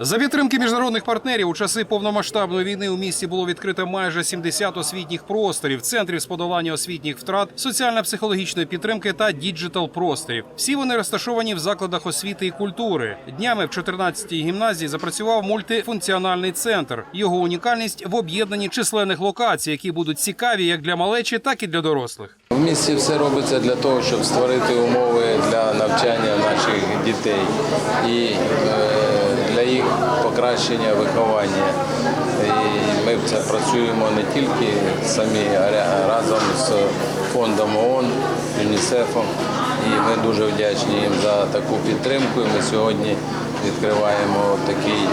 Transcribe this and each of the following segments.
За підтримки міжнародних партнерів у часи повномасштабної війни у місті було відкрито майже 70 освітніх просторів, центрів з подолання освітніх втрат, соціально-психологічної підтримки та діджитал просторів. Всі вони розташовані в закладах освіти і культури. Днями в 14-й гімназії запрацював мультифункціональний центр. Його унікальність в об'єднанні численних локацій, які будуть цікаві як для малечі, так і для дорослих. В місті все робиться для того, щоб створити умови для навчання наших дітей і е, їх покращення виховання. І ми це працюємо не тільки самі, а разом з фондом ООН, ЮНІСЕФом. І ми дуже вдячні їм за таку підтримку. І ми сьогодні відкриваємо такий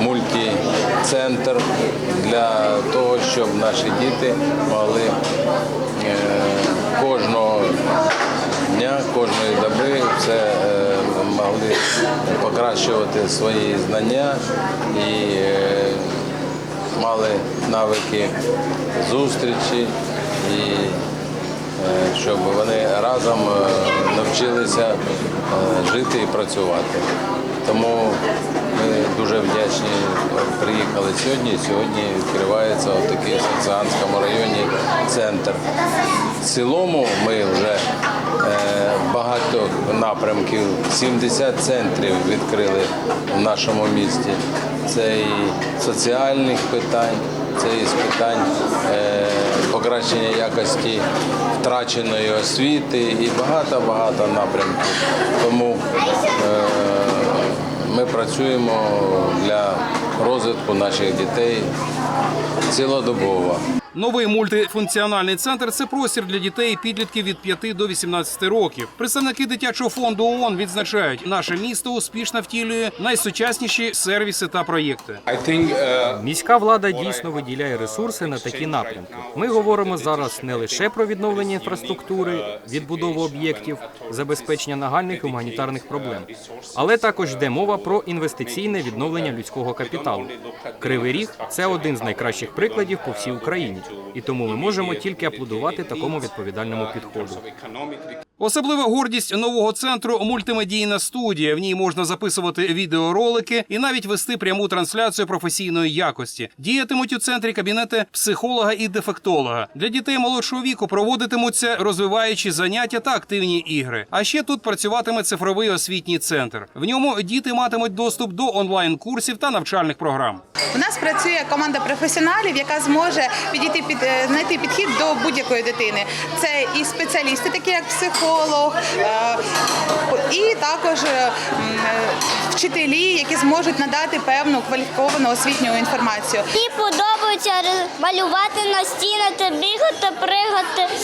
мультицентр для того, щоб наші діти могли е, кожного дня, кожної доби все е, покращувати свої знання і е, мали навики зустрічі і е, щоб вони разом е, навчилися жити і працювати. Тому ми дуже вдячні, приїхали сьогодні. Сьогодні відкривається такий в Саксанському районі центр. В цілому ми вже багато напрямків, 70 центрів відкрили в нашому місті. Це і соціальних питань, це і з питань е, покращення якості втраченої освіти і багато-багато напрямків. Тому е, ми працюємо для розвитку наших дітей цілодобово. Новий мультифункціональний центр це простір для дітей і підлітків від 5 до 18 років. Представники дитячого фонду ООН відзначають, наше місто успішно втілює найсучасніші сервіси та проєкти. Uh, Міська влада дійсно виділяє ресурси на такі напрямки. Ми говоримо зараз не лише про відновлення інфраструктури, відбудову об'єктів, забезпечення нагальних гуманітарних проблем, але також йде мова про інвестиційне відновлення людського капіталу. Кривий ріг це один з найкращих прикладів по всій Україні, і тому ми можемо тільки аплодувати такому відповідальному підходу. Особлива гордість нового центру мультимедійна студія. В ній можна записувати відеоролики і навіть вести пряму трансляцію професійної якості. Діятимуть у центрі кабінети психолога і дефектолога. Для дітей молодшого віку проводитимуться розвиваючі заняття та активні ігри. А ще тут працюватиме цифровий освітній центр. В ньому діти матимуть доступ до онлайн курсів та навчальних програм. У нас працює команда професіоналів, яка зможе підійти під е, знайти підхід до будь-якої дитини. Це і спеціалісти, такі як психолог, е, і також е, е, вчителі, які зможуть надати певну кваліфіковану освітню інформацію. Мені подобається малювати на стінах, бігати, пригати.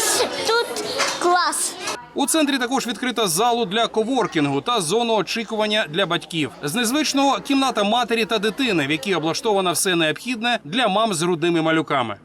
Тут клас. У центрі також відкрита залу для коворкінгу та зону очікування для батьків. З незвичного кімната матері та дитини, в якій облаштовано все необхідне для мам з грудними малюками.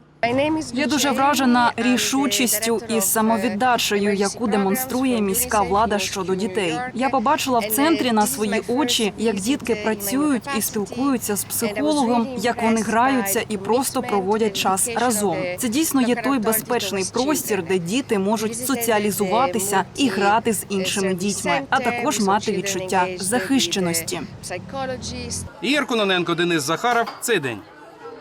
Я дуже вражена рішучістю і самовіддачею, яку демонструє міська влада щодо дітей. Я побачила в центрі на свої очі, як дітки працюють і спілкуються з психологом, як вони граються і просто проводять час разом. Це дійсно є той безпечний простір, де діти можуть соціалізуватися і грати з іншими дітьми, а також мати відчуття захищеності. Ігор Кононенко, Денис Захаров. Цей день.